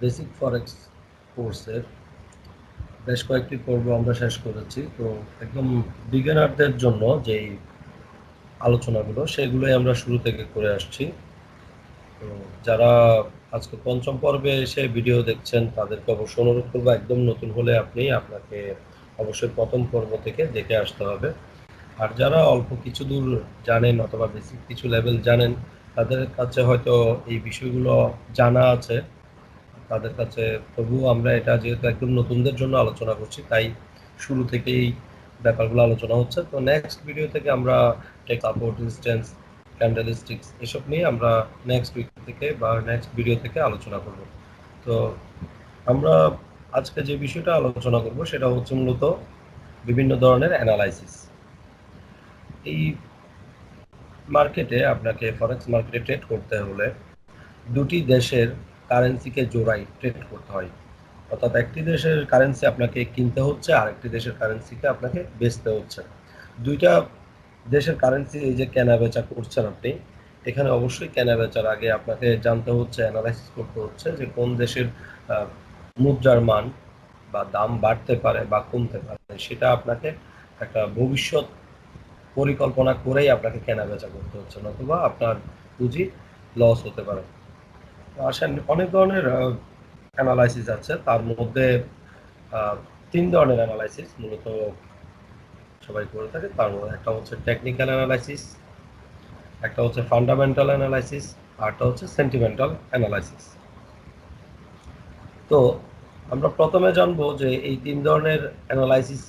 Basic ফরেক্স কোর্সের বেশ কয়েকটি পর্ব আমরা শেষ করেছি। তো একদম বিগিনারদের জন্য যেই আলোচনাগুলো, সেগুলোই আমরা শুরু থেকে করে আসছি। তো যারা আজকে পঞ্চম পর্বে এসে ভিডিও দেখছেন, তাদেরকে অবশ্যই অনুরোধ করব, একদম নতুন হলে আপনি আপনাকে অবশ্যই প্রথম পর্ব থেকে দেখে আসতে হবে। আর যারা অল্প কিছু দূর জানেন অথবা বেসিক কিছু লেভেল জানেন, তাদের কাছে হয়তো এই বিষয়গুলো জানা আছে। তাদের কাছে, তবুও আমরা এটা যেহেতু একদম নতুনদের জন্য আলোচনা করছি, তাই শুরু থেকেই ব্যাপারগুলো আলোচনা হচ্ছে। তো নেক্সট ভিডিও থেকে আমরা টেক সাপোর্ট ডিস্টেন্স ক্যান্ডেলিস্টিক্স এসব নিয়ে আমরা নেক্সট উইক থেকে বা নেক্সট ভিডিও থেকে আলোচনা করব। তো আমরা আজকে যে বিষয়টা আলোচনা করব সেটা হচ্ছে মূলত বিভিন্ন ধরনের অ্যানালাইসিস এই মার্কেটে আপনাকে ফরেক্স মার্কেটে ট্রেড করতে হলে দুটি দেশের কারেন্সিকে জোড়াই ট্রেড করতে হয়। অর্থাৎ একটি দেশের কারেন্সি আপনাকে কিনতে হচ্ছে আর একটি দেশের কারেন্সিকে আপনাকে বেচতে হচ্ছে। দুইটা দেশের কারেন্সি এই যে কেনা বেচা করছেন আপনি, এখানে অবশ্যই কেনা বেচার আগে আপনাকে জানতে হচ্ছে অ্যানালাইসিস করতে হচ্ছে যে কোন দেশের মুদ্রার মান বা দাম বাড়তে পারে বা কমতে পারে, সেটা আপনাকে একটা ভবিষ্যৎ পরিকল্পনা করেই আপনাকে কেনা বেচা করতে হচ্ছে, নতুবা আপনার পুঁজি লস হতে পারে। আসেন, অনেক ধরনের অ্যানালাইসিস আছে। তার মধ্যে তিন ধরনের অ্যানালাইসিস মূলত সবাই করে থাকে। তার মধ্যে একটা হচ্ছে টেকনিক্যাল অ্যানালাইসিস একটা হচ্ছে ফান্ডামেন্টাল অ্যানালাইসিস আরটা হচ্ছে সেন্টিমেন্টাল অ্যানালাইসিস তো আমরা প্রথমে জানব যে এই তিন ধরনের অ্যানালাইসিস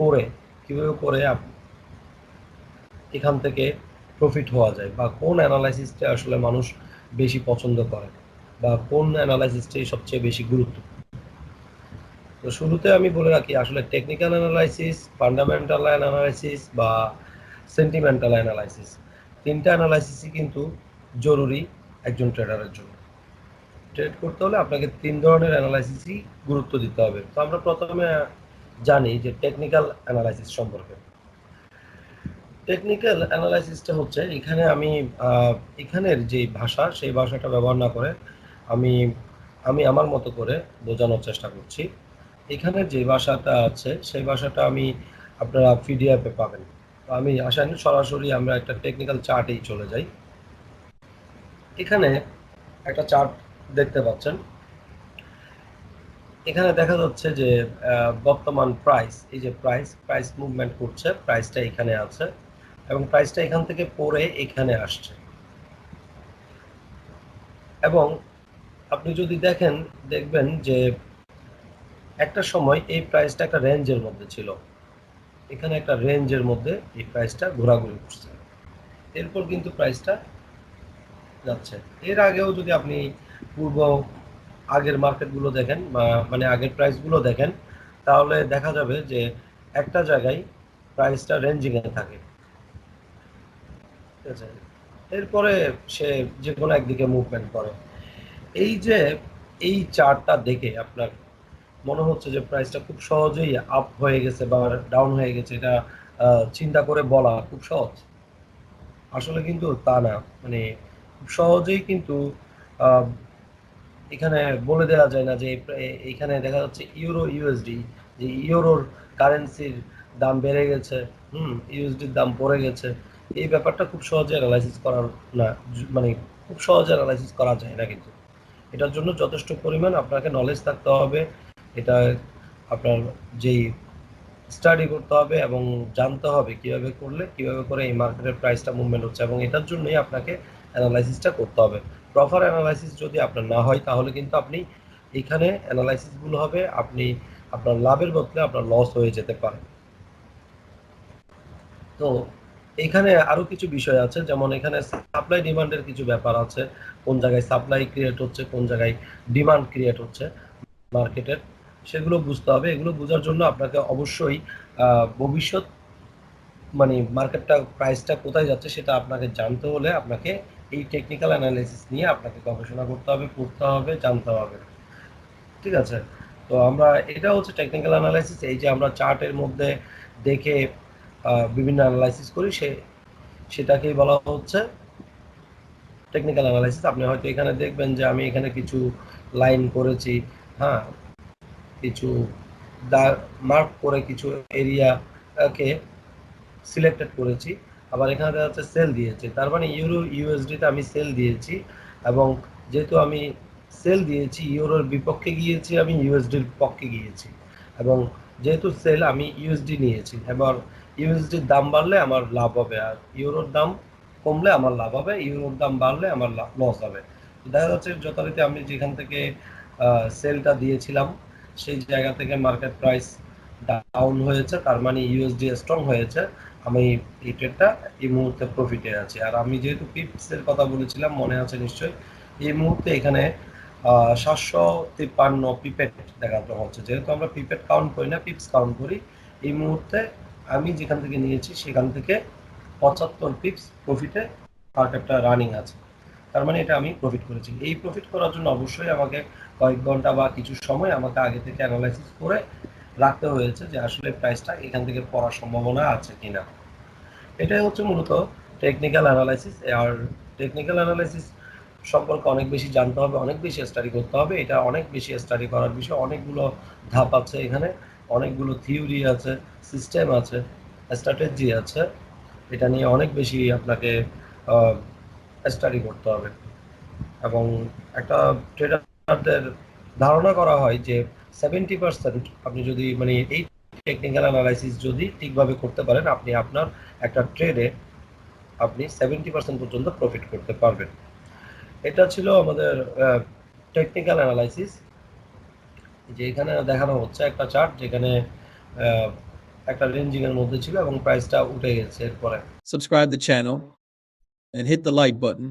করে, কীভাবে করে এখান থেকে প্রফিট হওয়া যায় বা কোন অ্যানালাইসিসটা আসলে মানুষ বেশি পছন্দ করে। বা কোন অ্যানালাইসিসটাই সবচেয়ে বেশি গুরুত্ব? তো শুরুতে আমি বলে রাখি, আসলে টেকনিক্যাল অ্যানালাইসিস ফান্ডামেন্টাল অ্যানালাইসিস বা সেন্টিমেন্টাল অ্যানালাইসিস তিনটা অ্যানালাইসিসই কিন্তু জরুরি একজন ট্রেডারের জন্য। ট্রেড করতে হলে আপনাকে তিন ধরনের অ্যানালাইসিসই গুরুত্ব দিতে হবে। তো আমরা প্রথমে জানি যে টেকনিক্যাল অ্যানালাইসিস সম্পর্কে। টেকনিক্যাল অ্যানালাইসিসটা হচ্ছে, এখানে আমি এখানের যে ভাষা, সেই ভাষাটা ব্যবহার না করে আমি আমি আমার মতো করে বোঝানোর চেষ্টা করছি। এখানে যে ভাষাটা আছে, সেই ভাষাটা আমি আপনারা পিডিএফে পাবেন। তো আমি করি সরাসরি আমরা একটা টেকনিক্যাল চার্টেই চলে যাই। এখানে একটা চার্ট দেখতে পাচ্ছেন। এখানে দেখা যাচ্ছে যে বর্তমান প্রাইস এই যে প্রাইস প্রাইস মুভমেন্ট করছে প্রাইসটা এখানে আছে এবং প্রাইসটা এখান থেকে পরে এখানে আসছে। এবং আপনি যদি দেখেন, দেখবেন যে একটা সময় এই প্রাইসটা একটা রেঞ্জের মধ্যে ছিল। এখানে একটা রেঞ্জের মধ্যে এই প্রাইসটা ঘোরাঘুরি করছে। এরপর কিন্তু প্রাইসটা যাচ্ছে। এর আগেও যদি আপনি পূর্ব আগের মার্কেটগুলো দেখেন বা মানে আগের প্রাইসগুলো দেখেন, তাহলে দেখা যাবে যে একটা জায়গায় প্রাইসটা রেঞ্জিংয়ে থাকে। ঠিক আছে? এরপরে সে যে কোনো একদিকে মুভমেন্ট করে। এই যে এই চার্টটা দেখে আপনার মনে হচ্ছে যে প্রাইসটা খুব সহজেই আপ হয়ে গেছে বা ডাউন হয়ে গেছে, এটা চিন্তা করে বলা খুব সহজ। আসলে কিন্তু তা না। মানে খুব সহজেই কিন্তু এখানে বলে দেওয়া যায় না যে এখানে দেখা যাচ্ছে ইউরো ইউএসডি যে ইউরোর কারেন্সির দাম বেড়ে গেছে, হুম ইউএসডির দাম পড়ে গেছে। এই ব্যাপারটা খুব সহজে অ্যানালাইসিস করার না মানে খুব সহজে অ্যানালাইসিস করা যায় না কিন্তু। এটার জন্য যথেষ্ট পরিমাণ আপনাকে নলেজ থাকতে হবে। এটা আপনার যেই স্টাডি করতে হবে এবং জানতে হবে কীভাবে করলে, কীভাবে করে এই মার্কেটের প্রাইসটা মুভমেন্ট হচ্ছে এবং এটার জন্যই আপনাকে অ্যানালাইসিসটা করতে হবে। প্রপার অ্যানালাইসিস যদি আপনার না হয়, তাহলে কিন্তু আপনি এখানে অ্যানালাইসিসগুলো হবে, আপনি আপনার লাভের বদলে আপনার লস হয়ে যেতে পারে। তো এখানে আরও কিছু বিষয় আছে, যেমন এখানে সাপ্লাই ডিমান্ডের কিছু ব্যাপার আছে, কোন জায়গায় সাপ্লাই ক্রিয়েট হচ্ছে, কোন জায়গায় ডিমান্ড ক্রিয়েট হচ্ছে মার্কেটের সেগুলো বুঝতে হবে। এগুলো বোঝার জন্য আপনাকে অবশ্যই ভবিষ্যৎ মানে মার্কেটটা প্রাইসটা কোথায় যাচ্ছে সেটা আপনাকে জানতে হলে আপনাকে এই টেকনিক্যাল অ্যানালিসিস নিয়ে আপনাকে গবেষণা করতে হবে, পড়তে হবে, জানতে হবে। ঠিক আছে? তো আমরা, এটা হচ্ছে টেকনিক্যাল অ্যানালাইসিস এই যে আমরা চার্টের মধ্যে দেখে বিভিন্ন অ্যানালাইসিস করি, সে, সেটাকেই বলা হচ্ছে টেকনিক্যাল অ্যানালাইসিস আপনি হয়তো এখানে দেখবেন যে আমি এখানে কিছু লাইন করেছি হ্যাঁ কিছু মার্ক করে কিছু এরিয়াকে সিলেক্টেড করেছি, আবার এখানে দেখা যাচ্ছে সেল দিয়েছে। তার মানে ইউরো ইউএসডিতে আমি সেল দিয়েছি এবং যেহেতু আমি সেল দিয়েছি ইউরোর বিপক্ষে গিয়েছি, আমি ইউএসডির পক্ষে গিয়েছি এবং যেহেতু সেল আমি ইউএসডি নিয়েছি। এবার ইউএসডির দাম বাড়লে আমার লাভ হবে আর ইউরোর দাম কমলে আমার লাভ হবে, ইউরোর দাম বাড়লে আমার লস হবে। দেখা যাচ্ছে যথারীতি আমি যেখান থেকে সেলটা দিয়েছিলাম, সেই জায়গা থেকে মার্কেট প্রাইস ডাউন হয়েছে, তার মানে ইউএসডি স্ট্রং হয়েছে, আমি এই ট্রেডটা এই মুহূর্তে প্রফিটে আছি। আর আমি যেহেতু পিপসের কথা বলেছিলাম, মনে আছে নিশ্চয়ই, এই মুহূর্তে এখানে সাতশো তিপ্পান্ন পিপেট দেখাতে হচ্ছে। যেহেতু আমরা পিপেট কাউন্ট করি না পিপস কাউন্ট করি, এই মুহূর্তে আমি যেখান থেকে নিয়েছি, সেখান থেকে পঁচাত্তর পিপস প্রফিটে মার্কেটটা রানিং আছে। তার মানে এটা আমি প্রফিট করেছি। এই প্রফিট করার জন্য অবশ্যই আমাকে কয়েক ঘণ্টা বা কিছু সময় আমাকে আগে থেকে অ্যানালাইসিস করে রাখতে হয়েছে যে আসলে প্রাইসটা এখান থেকে পড়ার সম্ভাবনা আছে কি না এটাই হচ্ছে মূলত টেকনিক্যাল অ্যানালাইসিস আর টেকনিক্যাল অ্যানালাইসিস সম্পর্কে অনেক বেশি জানতে হবে, অনেক বেশি স্টাডি করতে হবে। এটা অনেক বেশি স্টাডি করার বিষয়, অনেকগুলো ধাপ আছে এখানে। অনেকগুলো থিওরি আছে, সিস্টেম আছে, স্ট্র্যাটেজি আছে, এটা নিয়ে অনেক বেশি আপনাকে স্টাডি করতে হবে। এবং একটা ট্রেডারদের ধারণা করা হয় যে সেভেন্টি পার্সেন্ট আপনি যদি মানে এই টেকনিক্যাল অ্যানালাইসিস যদি ঠিকভাবে করতে পারেন, আপনি আপনার একটা ট্রেডে আপনি সেভেন্টি পার্সেন্ট পর্যন্ত প্রফিট করতে পারবেন। এটা ছিল আমাদের টেকনিক্যাল অ্যানালাইসিস যে এখানে দেখানো হচ্ছে একটা চার্ট যেখানে একটা রেঞ্জিং এর মধ্যে ছিল এবং প্রাইসটা উঠে গেছে এরপরে। Subscribe the channel and hit the like button.